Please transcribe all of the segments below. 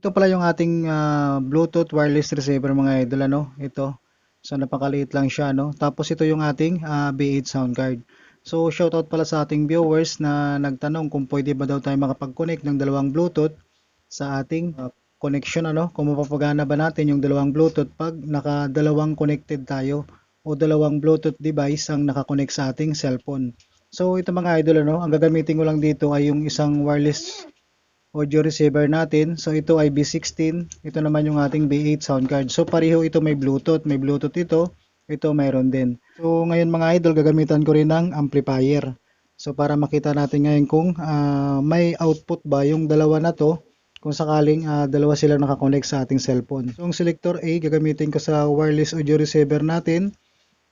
Ito pala yung ating ah, Bluetooth wireless receiver mga idol ano. Ito. So napakaliit lang siya no. Tapos ito yung ating ah, B8 sound card. So shoutout pala sa ating viewers na nagtanong kung pwede ba daw tayo makapag-connect ng dalawang Bluetooth sa ating ah, connection ano. Kung mapapagana ba natin yung dalawang Bluetooth pag nakadalawang connected tayo o dalawang Bluetooth device ang nakakonect sa ating cellphone. So ito mga idol ano, ang gagamitin ko lang dito ay yung isang wireless audio receiver natin. So ito ay B16, ito naman yung ating B8 sound card. So pareho ito may Bluetooth, may Bluetooth ito, ito mayroon din. So ngayon mga idol, gagamitan ko rin ng amplifier. So para makita natin ngayon kung ah, may output ba yung dalawa na to kung sakaling ah, dalawa sila nakakonect sa ating cellphone. So yung selector A gagamitin ko sa wireless audio receiver natin.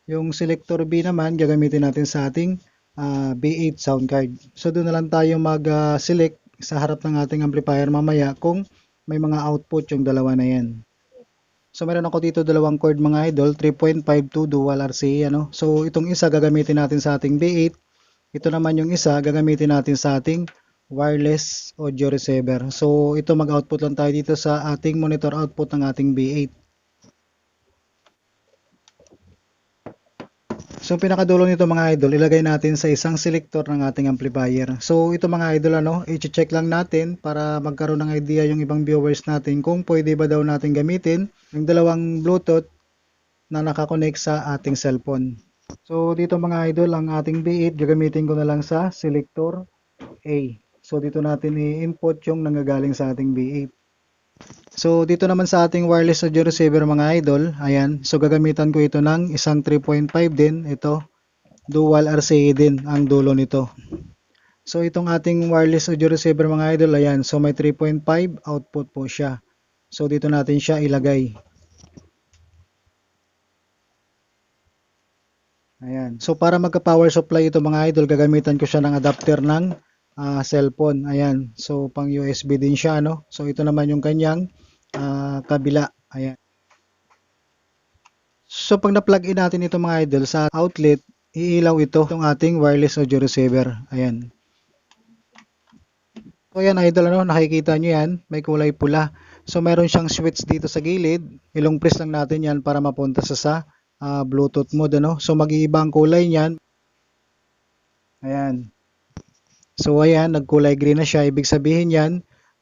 Yung selector B naman gagamitin natin sa ating ah, B8 sound card. So doon na lang tayo mag-select sa harap ng ating amplifier mamaya kung may mga output yung dalawa na yan. So meron ako dito dalawang cord mga idol, 3.52 dual RCA ano. So itong isa gagamitin natin sa ating B8. Ito naman yung isa gagamitin natin sa ating wireless audio receiver. So ito mag-output lang tayo dito sa ating monitor output ng ating B8. So pinakadulo nito mga idol, ilagay natin sa isang selector ng ating amplifier. So ito mga idol ano, i-check lang natin para magkaroon ng idea yung ibang viewers natin kung pwede ba daw natin gamitin yung dalawang Bluetooth na nakakonect sa ating cellphone. So dito mga idol, ang ating B8 gagamitin ko na lang sa selector A. So dito natin i-input yung nanggagaling sa ating B8. So dito naman sa ating wireless audio receiver mga idol, ayan. So gagamitan ko ito ng isang 3.5 din, ito. Dual RCA din ang dulo nito. So itong ating wireless audio receiver mga idol, ayan. So may 3.5 output po siya. So dito natin siya ilagay. Ayan. So para magka-power supply ito mga idol, gagamitan ko siya ng adapter ng ah, cellphone. Ayan. So pang USB din siya no. So ito naman yung kanyang ah, kabila. Ayan. So pag na-plug in natin ito mga idol sa outlet, iilaw ito itong ating wireless audio receiver. Ayan. So ayan idol ano, nakikita nyo yan, may kulay pula. So meron siyang switch dito sa gilid. Ilong press lang natin yan para mapunta sa sa ah, Bluetooth mode ano. So mag-iiba ang kulay niyan. Ayan. So ayan, nagkulay green na siya. Ibig sabihin yan,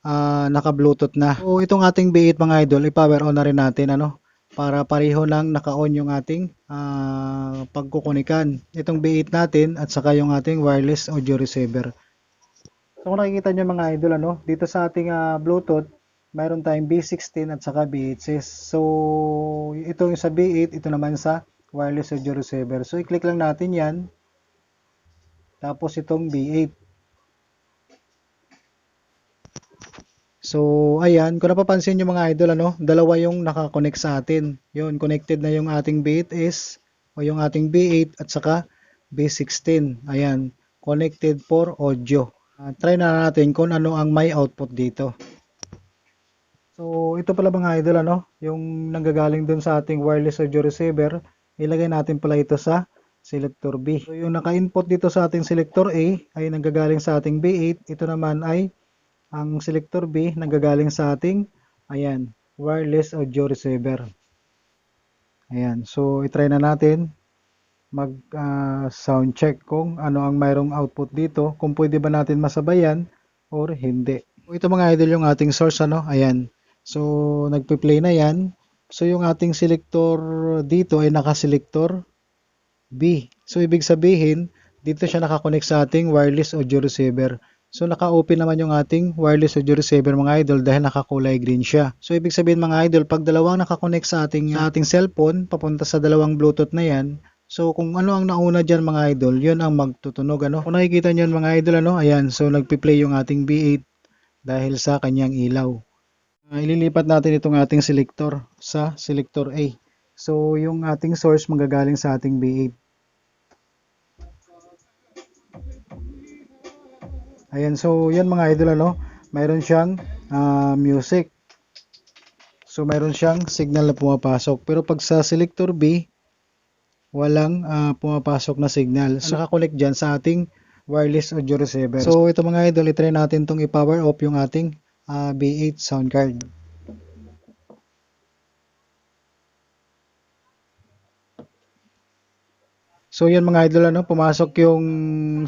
ah, naka-Bluetooth na. So itong ating B8 mga idol, i-power on na rin natin ano para pareho lang naka-on yung ating ah, pagkukunikan. Itong B8 natin at saka yung ating wireless audio receiver. So kung nakikita nyo mga idol ano, dito sa ating ah, Bluetooth, mayroon tayong B16 at saka B8 So ito yung sa B8, ito naman sa wireless audio receiver. So i-click lang natin 'yan. Tapos itong B8. So, ayan, kung napapansin nyo mga idol, ano, dalawa yung nakakonect sa atin. Yun, connected na yung ating B8S o yung ating B8 at saka B16. Ayan, connected for audio. Ah, try na natin kung ano ang may output dito. So, ito pala mga idol, ano, yung nanggagaling dun sa ating wireless audio receiver, ilagay natin pala ito sa selector B. So, yung naka-input dito sa ating selector A ay nanggagaling sa ating B8. Ito naman ay ang selector B nanggagaling sa ating ayan, wireless audio receiver. Ayan, so i-try na natin mag ah, sound check kung ano ang mayroong output dito, kung pwede ba natin masabayan or hindi. Ito mga idol yung ating source ano, ayan. So nagpe-play na yan. So yung ating selector dito ay naka-selector B. So ibig sabihin, dito siya nakakonect sa ating wireless audio receiver. So naka-open naman yung ating wireless audio receiver mga idol dahil nakakulay green siya. So ibig sabihin mga idol, pag dalawang nakakonect sa ating sa ating cellphone papunta sa dalawang Bluetooth na yan, so kung ano ang nauna diyan mga idol, 'yun ang magtutunog ano. Kung nakikita niyo mga idol ano, ayan, so nagpi-play yung ating B8 dahil sa kanyang ilaw. Ah, ililipat natin itong ating selector sa selector A. So yung ating source manggagaling sa ating B8. Ayan, so yan mga idol ano, mayroon siyang ah, music. So mayroon siyang signal na pumapasok. Pero pag sa selector B, walang ah, pumapasok na signal. So nakakonect dyan sa ating wireless audio receiver. So ito mga idol, itry natin tong i-power off yung ating ah, B8 sound card. So yan mga idol ano, pumasok yung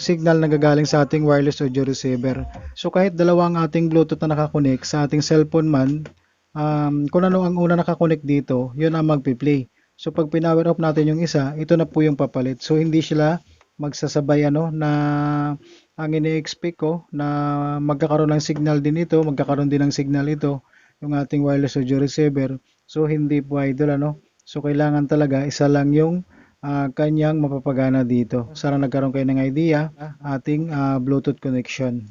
signal na gagaling sa ating wireless audio receiver. So kahit dalawa ang ating Bluetooth na nakakonect sa ating cellphone man, um, kung ano ang una nakakonect dito, yun ang magpi-play. So pag pinower off natin yung isa, ito na po yung papalit. So hindi sila magsasabay ano na ang ini-expect ko na magkakaroon ng signal din ito, magkakaroon din ng signal ito yung ating wireless audio receiver. So hindi po idol ano. So kailangan talaga isa lang yung ah, kanyang mapapagana dito. Sana nagkaroon kayo ng idea ating ah, Bluetooth connection.